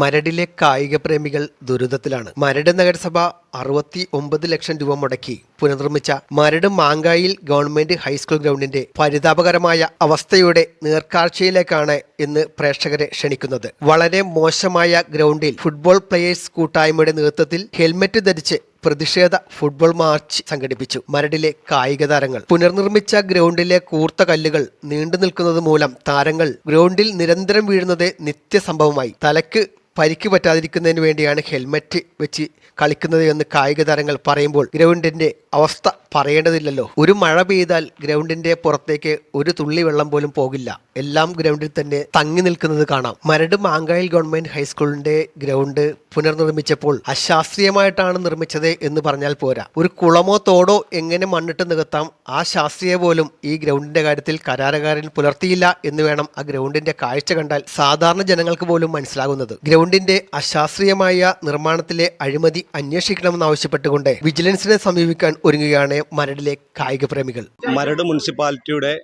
മരടിലെ കായിക പ്രേമികൾ ദുരിതത്തിലാണ്. മരട് നഗരസഭ അറുപത്തി ഒമ്പത് ലക്ഷം രൂപ മുടക്കി പുനർനിർമ്മിച്ച മരട് മാങ്കായിൽ ഗവൺമെന്റ് ഹൈസ്കൂൾ ഗ്രൗണ്ടിന്റെ പരിതാപകരമായ അവസ്ഥയുടെ നേർക്കാഴ്ചയിലേക്കാണ് ഇന്ന് പ്രേക്ഷകരെ ക്ഷണിക്കുന്നത്. വളരെ മോശമായ ഗ്രൗണ്ടിൽ ഫുട്ബോൾ പ്ലേയേഴ്സ് കൂട്ടായ്മയുടെ നേതൃത്വത്തിൽ ഹെൽമറ്റ് ധരിച്ച് പ്രതിഷേധ ഫുട്ബോൾ മാർച്ച് സംഘടിപ്പിച്ചു. മരടിലെ കായിക താരങ്ങൾ പുനർനിർമ്മിച്ച ഗ്രൗണ്ടിലെ കൂർത്ത കല്ലുകൾ നീണ്ടു നിൽക്കുന്നത് മൂലം താരങ്ങൾ ഗ്രൗണ്ടിൽ നിരന്തരം വീഴുന്നത് നിത്യസംഭവമായി. തലക്ക് പരിക്ക് പറ്റാതിരിക്കുന്നതിന് വേണ്ടിയാണ് ഹെൽമറ്റ് വെച്ച് കളിക്കുന്നത് എന്ന് കായിക താരങ്ങൾ പറയുമ്പോൾ ഗ്രൗണ്ടിന്റെ അവസ്ഥ പറയേണ്ടതില്ലല്ലോ. ഒരു മഴ പെയ്താൽ ഗ്രൗണ്ടിന്റെ പുറത്തേക്ക് ഒരു തുള്ളി വെള്ളം പോലും പോകില്ല. എല്ലാം ഗ്രൗണ്ടിൽ തന്നെ തങ്ങി നിൽക്കുന്നത് കാണാം. മരട് മാങ്കായിൽ ഗവൺമെന്റ് ഹൈസ്കൂളിന്റെ ഗ്രൗണ്ട് പുനർനിർമ്മിച്ചപ്പോൾ അശാസ്ത്രീയമായിട്ടാണ് നിർമ്മിച്ചത് എന്ന് പറഞ്ഞാൽ പോരാ. ഒരു കുളമോ തോടോ എങ്ങനെ മണ്ണിട്ട് നികത്താം ആ ശാസ്ത്രീയ പോലും ഈ ഗ്രൗണ്ടിന്റെ കാര്യത്തിൽ കരാറുകാരൻ പുലർത്തിയില്ല എന്ന് വേണം ആ ഗ്രൗണ്ടിന്റെ കാഴ്ച കണ്ടാൽ സാധാരണ ജനങ്ങൾക്ക് പോലും മനസ്സിലാകുന്നത്. ഗ്രൗണ്ടിന്റെ അശാസ്ത്രീയമായ നിർമ്മാണത്തിലെ അഴിമതി അന്വേഷിക്കണമെന്ന് ആവശ്യപ്പെട്ടുകൊണ്ട് വിജിലൻസിനെ സമീപിക്കാൻ ഒരുങ്ങുകയാണ് മരടിലെ കായിക പ്രേമികൾ. മരട് മുനിസിപ്പാലിറ്റിയുടെ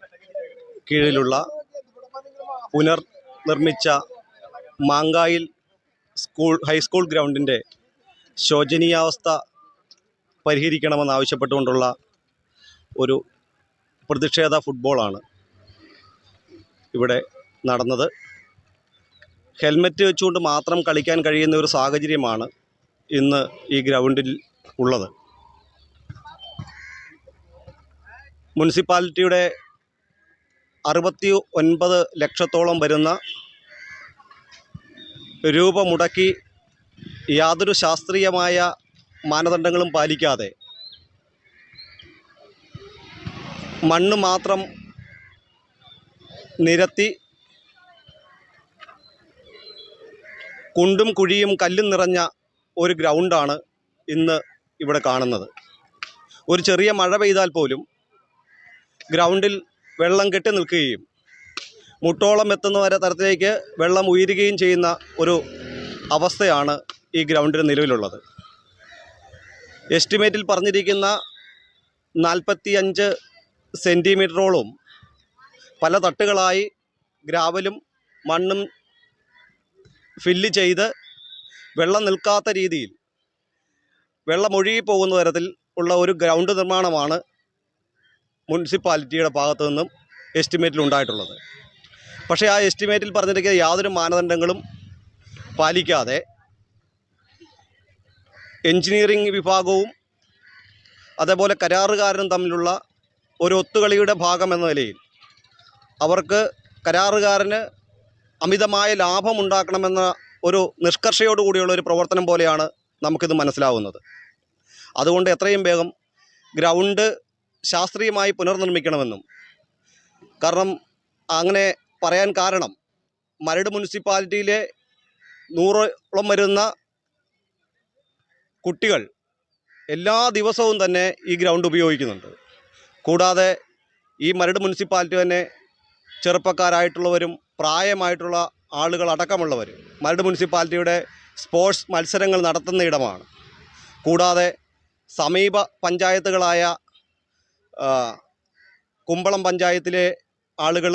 കീഴിലുള്ള പുനർ നിർമ്മിച്ച മാങ്കായിൽ സ്കൂൾ ഹൈസ്കൂൾ ഗ്രൗണ്ടിന്റെ ശോചനീയാവസ്ഥ പരിഹരിക്കണമെന്ന് ആവശ്യപ്പെട്ടുകൊണ്ടുള്ള ഒരു പ്രതിഷേധ ഫുട്ബോളാണ് ഇവിടെ നടന്നത്. ഹെൽമറ്റ് വെച്ചുകൊണ്ട് മാത്രം കളിക്കാൻ കഴിയുന്ന ഒരു സാഹചര്യമാണ് ഇന്ന് ഈ ഗ്രൗണ്ടിൽ ഉള്ളത്. മുനിസിപ്പാലിറ്റിയുടെ അറുപത്തി ഒൻപത് ലക്ഷത്തോളം വരുന്ന രൂപ മുടക്കി യാതൊരു ശാസ്ത്രീയമായ മാനദണ്ഡങ്ങളും പാലിക്കാതെ മണ്ണ് മാത്രം നിരത്തി കുണ്ടും കുഴിയും കല്ലും നിറഞ്ഞ ഒരു ഗ്രൗണ്ടാണ് ഇന്ന് ഇവിടെ കാണുന്നത്. ഒരു ചെറിയ മഴ പെയ്താൽ പോലും ഗ്രൗണ്ടിൽ വെള്ളം കെട്ടി നിൽക്കുകയും മുട്ടോളം എത്തുന്ന വരെ തരത്തിലേക്ക് വെള്ളം ഉയരുകയും ചെയ്യുന്ന ഒരു അവസ്ഥയാണ് ഈ ഗ്രൗണ്ടിൽ നിലവിലുള്ളത്. എസ്റ്റിമേറ്റിൽ പറഞ്ഞിരിക്കുന്ന നാൽപ്പത്തി അഞ്ച് സെന്റിമീറ്ററോളം പല തട്ടുകളായി ഗ്രാവലും മണ്ണും ഫില്ല് ചെയ്ത് വെള്ളം നിൽക്കാത്ത രീതിയിൽ വെള്ളം ഒഴുകി പോകുന്ന തരത്തിൽ ഉള്ള ഒരു ഗ്രൗണ്ട് നിർമ്മാണമാണ് മുനിസിപ്പാലിറ്റിയുടെ ഭാഗത്തു നിന്നും എസ്റ്റിമേറ്റിൽ ഉണ്ടായിട്ടുള്ളത്. പക്ഷേ ആ എസ്റ്റിമേറ്റിൽ പറഞ്ഞിരിക്കുന്ന യാതൊരു മാനദണ്ഡങ്ങളും പാലിക്കാതെ എഞ്ചിനീയറിംഗ് വിഭാഗവും അതേപോലെ കരാറുകാരനും തമ്മിലുള്ള ഒരു ഒത്തുകളിയുടെ ഭാഗമെന്ന നിലയിൽ അവർക്ക് കരാറുകാരന് അമിതമായ ലാഭമുണ്ടാക്കണമെന്ന ഒരു നിഷ്കർഷയോടുകൂടിയുള്ള ഒരു പ്രവർത്തനം പോലെയാണ് നമുക്കിത് മനസ്സിലാവുന്നത്. അതുകൊണ്ട് എത്രയും വേഗം ഗ്രൗണ്ട് ശാസ്ത്രീയമായി പുനർനിർമ്മിക്കണമെന്നും കാരണം അങ്ങനെ പറയാൻ കാരണം മരട് മുനിസിപ്പാലിറ്റിയിലെ നൂറോളം വരുന്ന കുട്ടികൾ എല്ലാ ദിവസവും തന്നെ ഈ ഗ്രൗണ്ട് ഉപയോഗിക്കുന്നുണ്ട്. കൂടാതെ ഈ മരട് മുനിസിപ്പാലിറ്റി തന്നെ ചെറുപ്പക്കാരായിട്ടുള്ളവരും പ്രായമായിട്ടുള്ള ആളുകൾ അടക്കമുള്ളവർ മരട് മുനിസിപ്പാലിറ്റിയുടെ സ്പോർട്സ് മത്സരങ്ങൾ നടത്തുന്ന ഇടമാണ്. കൂടാതെ സമീപ പഞ്ചായത്തുകളായ കുമ്പളം പഞ്ചായത്തിലെ ആളുകൾ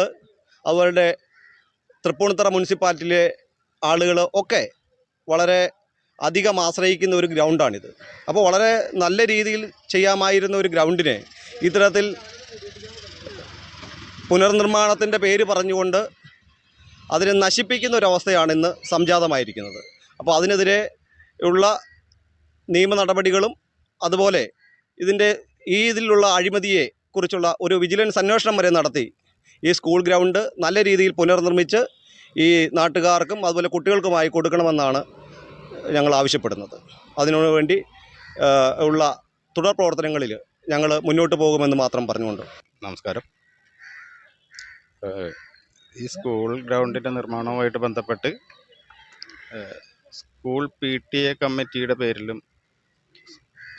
അവരുടെ തൃപ്പൂണിത്തറ മുനിസിപ്പാലിറ്റിയിലെ ആളുകൾ ഒക്കെ വളരെ അധികം ആശ്രയിക്കുന്ന ഒരു ഗ്രൗണ്ടാണിത്. അപ്പോൾ വളരെ നല്ല രീതിയിൽ ചെയ്യാമായിരുന്ന ഒരു ഗ്രൗണ്ടിനെ ഇത്തരത്തിൽ പുനർനിർമ്മാണത്തിന്റെ പേര് പറഞ്ഞുകൊണ്ട് അതിനെ നശിപ്പിക്കുന്ന ഒരവസ്ഥയാണ് ഇന്ന് സംജാതമായിരിക്കുന്നത്. അപ്പോൾ അതിനെതിരെ ഉള്ള നിയമ നടപടികളും അതുപോലെ ഇതിന്റെ ഈ ഇതിലുള്ള അഴിമതിയെ കുറിച്ചുള്ള ഒരു വിജിലൻസ് അന്വേഷണം വരെ നടത്തി ഈ സ്കൂൾ ഗ്രൗണ്ട് നല്ല രീതിയിൽ പുനർനിർമ്മിച്ച് ഈ നാട്ടുകാർക്കും അതുപോലെ കുട്ടികൾക്കുമായി കൊടുക്കണമെന്നാണ് ഞങ്ങൾ ആവശ്യപ്പെടുന്നത്. അതിനു വേണ്ടി ഉള്ള തുടർ പ്രവർത്തനങ്ങളിൽ ഞങ്ങൾ മുന്നോട്ട് പോകുമെന്ന് മാത്രം പറഞ്ഞുകൊണ്ട്. നമസ്കാരം. ഈ സ്കൂൾ ഗ്രൗണ്ടിന്റെ നിർമ്മാണവുമായിട്ട് ബന്ധപ്പെട്ട് സ്കൂൾ പി ടി എ കമ്മിറ്റിയുടെ പേരിലും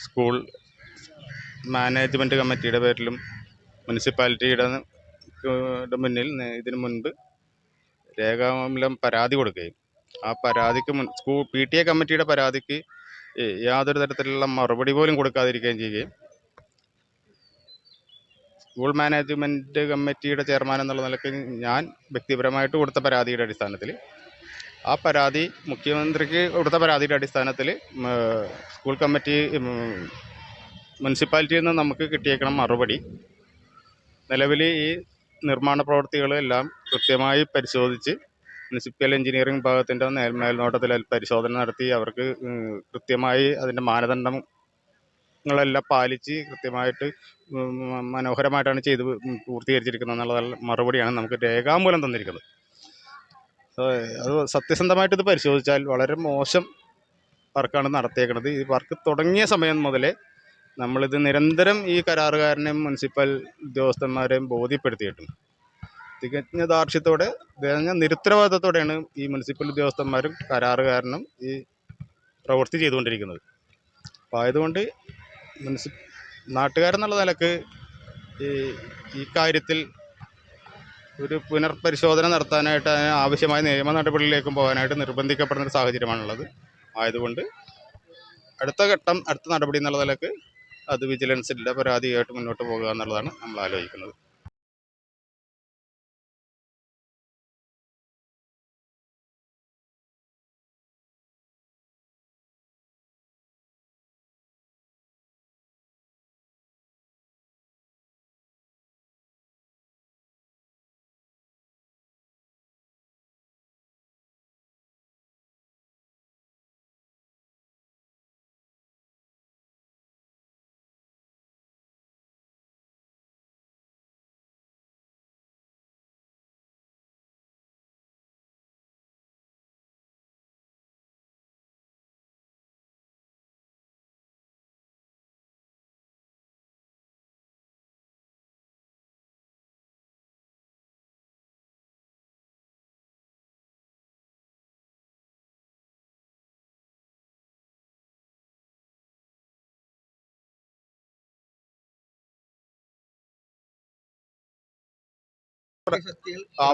സ്കൂൾ മാനേജ്മെന്റ് കമ്മിറ്റിയുടെ പേരിലും മുനിസിപ്പാലിറ്റിയുടെ യുടെ മുന്നിൽ ഇതിന് മുൻപ് രേഖാമൂലം പരാതി കൊടുക്കുകയും ആ പരാതിക്ക് മുൻ സ്കൂൾ പി ടി എ കമ്മിറ്റിയുടെ പരാതിക്ക് യാതൊരു തരത്തിലുള്ള മറുപടി പോലും കൊടുക്കാതിരിക്കുകയും ചെയ്യുകയും സ്കൂൾ മാനേജ്മെന്റ് കമ്മിറ്റിയുടെ ചെയർമാൻ എന്നുള്ള നിലയ്ക്ക് ഞാൻ വ്യക്തിപരമായിട്ട് കൊടുത്ത പരാതിയുടെ അടിസ്ഥാനത്തിൽ ആ പരാതി മുഖ്യമന്ത്രിക്ക് കൊടുത്ത പരാതിയുടെ അടിസ്ഥാനത്തിൽ സ്കൂൾ കമ്മിറ്റി മുനിസിപ്പാലിറ്റിയിൽ നിന്ന് നമുക്ക് കിട്ടിയേക്കണം മറുപടി നിലവിൽ ഈ നിർമ്മാണ പ്രവൃത്തികളെല്ലാം കൃത്യമായി പരിശോധിച്ച് മുനിസിപ്പൽ എഞ്ചിനീയറിംഗ് വിഭാഗത്തിന്റെ മേൽ മേൽനോട്ടത്തിൽ പരിശോധന നടത്തി. അവർക്ക് കൃത്യമായി അതിന്റെ മാനദണ്ഡങ്ങളെല്ലാം പാലിച്ച് കൃത്യമായിട്ട് മനോഹരമായിട്ടാണ് ചെയ്ത് പൂർത്തീകരിച്ചിരിക്കുന്നത് എന്നുള്ള മറുപടിയാണ് നമുക്ക് രേഖാമൂലം തന്നിരിക്കുന്നത്. അത് സത്യസന്ധമായിട്ട് ഇത് പരിശോധിച്ചാൽ വളരെ മോശം വർക്കാണ് നടത്തിയേക്കുന്നത്. ഈ വർക്ക് തുടങ്ങിയ സമയം മുതലേ നമ്മളിത് നിരന്തരം ഈ കരാറുകാരനെയും മുനിസിപ്പൽ ഉദ്യോഗസ്ഥന്മാരെയും ബോധ്യപ്പെടുത്തിയിട്ടുണ്ട് തികഞ്ഞ ദാർഷ്ട്യത്തോടെ തികഞ്ഞ നിരുത്തരവാദിത്തത്തോടെയാണ് ഈ മുനിസിപ്പൽ ഉദ്യോഗസ്ഥന്മാരും കരാറുകാരനും ഈ പ്രവൃത്തി ചെയ്തുകൊണ്ടിരിക്കുന്നത്. അപ്പോൾ ആയതുകൊണ്ട് മുനിസി നാട്ടുകാരെന്നുള്ള നിലയ്ക്ക് ഈ ഈ കാര്യത്തിൽ ഒരു പുനർപരിശോധന നടത്താനായിട്ട് ആവശ്യമായ നിയമ നടപടികളിലേക്കും പോകാനായിട്ട് നിർബന്ധിക്കപ്പെടുന്ന ഒരു സാഹചര്യമാണുള്ളത്. ആയതുകൊണ്ട് അടുത്ത ഘട്ടം അടുത്ത നടപടി എന്നുള്ള നിലയ്ക്ക് അത് വിജിലൻസിന്റെ പരാതിയായിട്ട് മുന്നോട്ട് പോകുക എന്നുള്ളതാണ് നമ്മൾ ആലോചിക്കുന്നത്.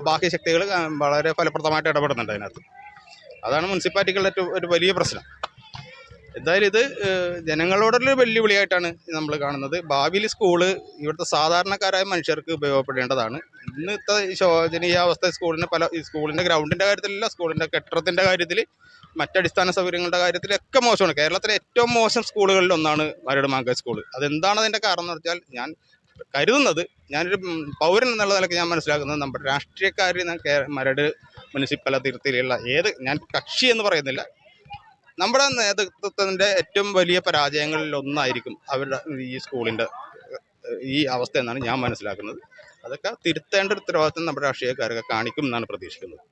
ബാഹ്യ ശക്തികൾ വളരെ ഫലപ്രദമായിട്ട് ഇടപെടുന്നുണ്ട് അതിനകത്ത്. അതാണ് മുനിസിപ്പാലിറ്റികളുടെ ഒരു വലിയ പ്രശ്നം. എന്തായാലും ഇത് ജനങ്ങളോടൊരു ജനങ്ങളോടുള്ള വെല്ലുവിളിയായിട്ടാണ് നമ്മൾ കാണുന്നത്. ഭാവിയിൽ സ്കൂൾ ഇവിടുത്തെ സാധാരണക്കാരായ മനുഷ്യർക്ക് ഉപയോഗപ്പെടേണ്ടതാണ്. ഇന്നത്തെ ഈ ശോചനീയാവസ്ഥ സ്കൂളിന്റെ പല സ്കൂളിന്റെ ഗ്രൗണ്ടിന്റെ കാര്യത്തിലല്ല സ്കൂളിന്റെ കെട്ടിടത്തിന്റെ കാര്യത്തിൽ മറ്റടിസ്ഥാന സൗകര്യങ്ങളുടെ കാര്യത്തിലൊക്കെ മോശമാണ്. കേരളത്തിലെ ഏറ്റവും മോശം സ്കൂളുകളിൽ ഒന്നാണ് മരട് മാങ്ക സ്കൂൾ അതെന്താണ് അതിന്റെ കാരണം എന്ന് വെച്ചാൽ ഞാൻ കരുതുന്നത് ഞാനൊരു പൗരൻ എന്നുള്ള നിലയ്ക്ക് ഞാൻ മനസ്സിലാക്കുന്നത് നമ്മുടെ രാഷ്ട്രീയക്കാർ മരട് മുനിസിപ്പാലിറ്റിയിലുള്ള ഏത് ഞാൻ കക്ഷി എന്ന് പറയുന്നില്ല. നമ്മുടെ നേതൃത്വത്തിന്റെ ഏറ്റവും വലിയ പരാജയങ്ങളിൽ ഒന്നായിരിക്കും അവരുടെ ഈ സ്കൂളിന്റെ ഈ അവസ്ഥ എന്നാണ് ഞാൻ മനസ്സിലാക്കുന്നത്. അതൊക്കെ തിരുത്തേണ്ട ഉത്തരവാദിത്വം നമ്മുടെ രാഷ്ട്രീയക്കാരൊക്കെ കാണിക്കും എന്നാണ് പ്രതീക്ഷിക്കുന്നത്.